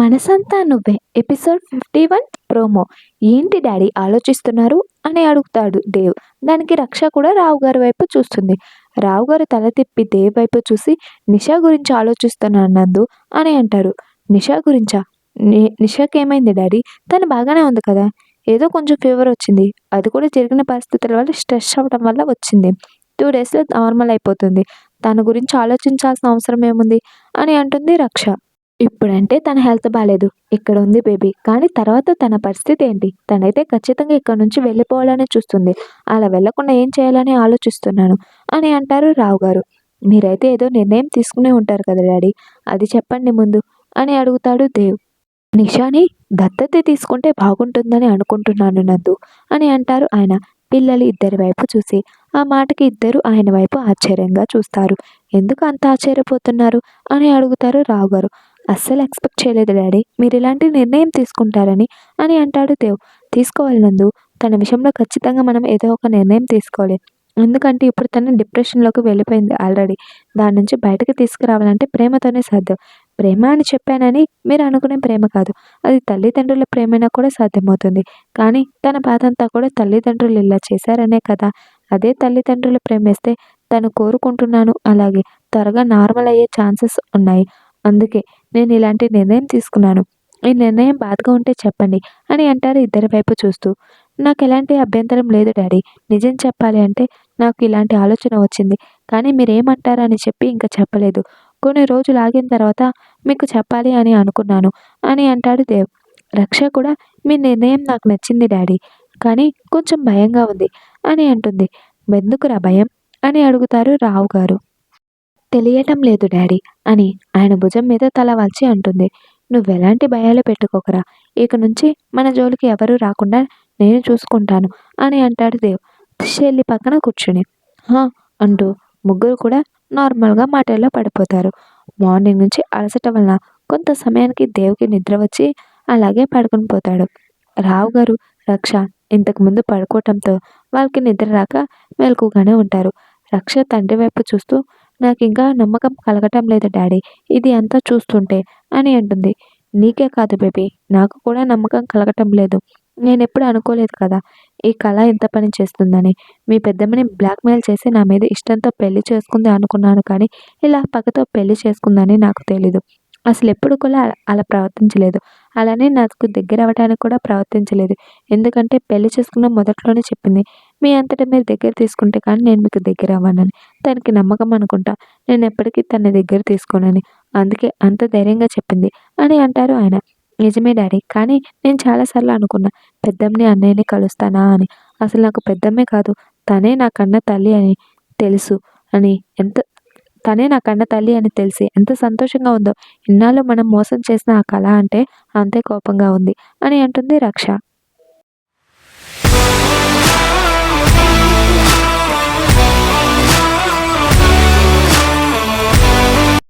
Manasantha Nuvve. Episode fifty one promo. ఏంటి daddy ఆలోచిస్తున్నారు? అని అడుగుతాడు దేవ్. దానికి రక్ష కూడా రావు గారి వైపు చూస్తుంది. రావు గారు తల తిప్పి దేవ్ వైపు చూసి నిషా గురించి ఆలోచిస్తున్నాను నందు అని అంటారు. నిషా గురించా? ని నిషాకి ఏమైంది డాడీ? తను బాగానే ఉంది కదా? ఏదో కొంచెం ఫీవర్ వచ్చింది. అది కూడా జరిగిన పరిస్థితుల వల్ల స్ట్రెస్ అవ్వడం వల్ల వచ్చింది. టూ డేస్లో నార్మల్ అయిపోతుంది. తన గురించి ఆలోచించాల్సిన అవసరం ఏముంది? అని అంటుంది రక్ష. ఇప్పుడంటే తన హెల్త్ బాగాలేదు ఇక్కడ ఉంది బేబీ. కానీ తర్వాత తన పరిస్థితి ఏంటి? తనైతే ఖచ్చితంగా ఇక్కడ నుంచి వెళ్ళిపోవాలని చూస్తుంది. అలా వెళ్ళకుండా ఏం చేయాలని ఆలోచిస్తున్నాను అని అంటారు రావు గారు. మీరైతే ఏదో నిర్ణయం తీసుకునే ఉంటారు కదా డాడీ. అది చెప్పండి ముందు అని అడుగుతాడు దేవ్. నిషాని దత్తత తీసుకుంటే బాగుంటుందని అనుకుంటున్నాను నందు అని అంటారు ఆయన. పిల్లలు ఇద్దరి వైపు చూసి ఆ మాటకి ఇద్దరు ఆయన వైపు ఆశ్చర్యంగా చూస్తారు. ఎందుకు అంత ఆశ్చర్యపోతున్నారు అని అడుగుతారు రావు గారు. అస్సలు ఎక్స్పెక్ట్ చేయలేదు డాడీ. మీరు ఇలాంటి నిర్ణయం తీసుకుంటారని అని అంటాడు దేవ్. తీసుకోవాలి నందు. తన విషయంలో ఖచ్చితంగా మనం ఏదో ఒక నిర్ణయం తీసుకోవాలి. ఎందుకంటే ఇప్పుడు తను డిప్రెషన్లోకి వెళ్ళిపోయింది ఆల్రెడీ. దాని నుంచి బయటకు తీసుకురావాలంటే ప్రేమతోనే సాధ్యం. ప్రేమ అని చెప్పానని మీరు అనుకునే ప్రేమ కాదు. అది తల్లిదండ్రుల ప్రేమైనా కూడా సాధ్యమవుతుంది. కానీ తన బాధ అంతా కూడా తల్లిదండ్రులు ఇలా చేశారనే కదా. అదే తల్లిదండ్రులు ప్రేమిస్తే తను కోరుకుంటున్నాను. అలాగే త్వరగా నార్మల్ అయ్యే ఛాన్సెస్ ఉన్నాయి. అందుకే నేను ఇలాంటి నిర్ణయం తీసుకున్నాను. ఈ నిర్ణయం బాధగా ఉంటే చెప్పండి అని అంటారు ఇద్దరి వైపు చూస్తూ. నాకు ఎలాంటి అభ్యంతరం లేదు డాడీ. నిజం చెప్పాలి అంటే నాకు ఇలాంటి ఆలోచన వచ్చింది. కానీ మీరేమంటారని చెప్పి ఇంకా చెప్పలేదు. కొన్ని రోజులు ఆగిన తర్వాత మీకు చెప్పాలి అని అనుకున్నాను అని అంటాడు దేవ్. రక్ష కూడా మీ నిర్ణయం నాకు నచ్చింది డాడీ. కానీ కొంచెం భయంగా ఉంది అని అంటుంది. ఎందుకురా భయం? అని అడుగుతారు రావు గారు తెలియటం లేదు డాడీ అని ఆయన భుజం మీద తల వాల్చి అంటుంది. నువ్వెలాంటి భయాలు పెట్టుకోకరా. ఇక నుంచి మన జోలికి ఎవరూ రాకుండా నేను చూసుకుంటాను అని అంటాడు దేవ్. షెల్లి పక్కన కూర్చుని. హా అంటూ ముగ్గురు కూడా నార్మల్గా మాటల్లో పడిపోతారు. మార్నింగ్ నుంచి అలసట వలన కొంత సమయానికి దేవుకి నిద్ర వచ్చి అలాగే పడుకుని పోతాడు. రావు గారు రక్ష ఇంతకుముందు పడుకోవటంతో వాళ్ళకి నిద్ర రాక మెలకుగానే ఉంటారు. రక్ష తండ్రి వైపు చూస్తూ నాకు ఇంకా నమ్మకం కలగటం లేదు డాడీ. ఇది అంతా చూస్తుంటే అని అంటుంది. నీకే కాదు బేబీ నాకు కూడా నమ్మకం కలగటం లేదు. నేను ఎప్పుడు అనుకోలేదు కదా ఈ కళ ఎంత పని చేస్తుందని. మీ పెద్దమ్మని బ్లాక్మెయిల్ చేసి నా మీద ఇష్టంతో పెళ్ళి చేసుకుంది అనుకున్నాను కానీ ఇలా పక్కతో పెళ్ళి చేసుకుందని నాకు తెలీదు. అసలు ఎప్పుడు కూడా అలా ప్రవర్తించలేదు. అలానే నాకు దగ్గర అవ్వడానికి కూడా ప్రవర్తించలేదు. ఎందుకంటే పెళ్ళి చేసుకున్న మొదట్లోనే చెప్పింది. మీ అంతటా మీరు దగ్గర తీసుకుంటే కానీ నేను మీకు దగ్గర అవ్వనని తనకి నమ్మకం అనుకుంటా. నేను ఎప్పటికీ తన దగ్గర తీసుకోనని. అందుకే అంత ధైర్యంగా చెప్పింది అని అంటారు ఆయన. నిజమే డాడీ కానీ నేను చాలాసార్లు అనుకున్నా పెద్దమ్మని అన్నయ్యని కలుస్తానా అని. అసలు నాకు పెద్దమ్మే కాదు తనే నా కన్న తల్లి అని తెలుసు అని ఎంత తనే నా కన్న తల్లి అని తెలిసి ఎంత సంతోషంగా ఉందో. ఇన్నాళ్ళు మనం మోసం చేసిన ఆ కళ అంటే అంతే కోపంగా ఉంది అని అంటుంది రక్ష.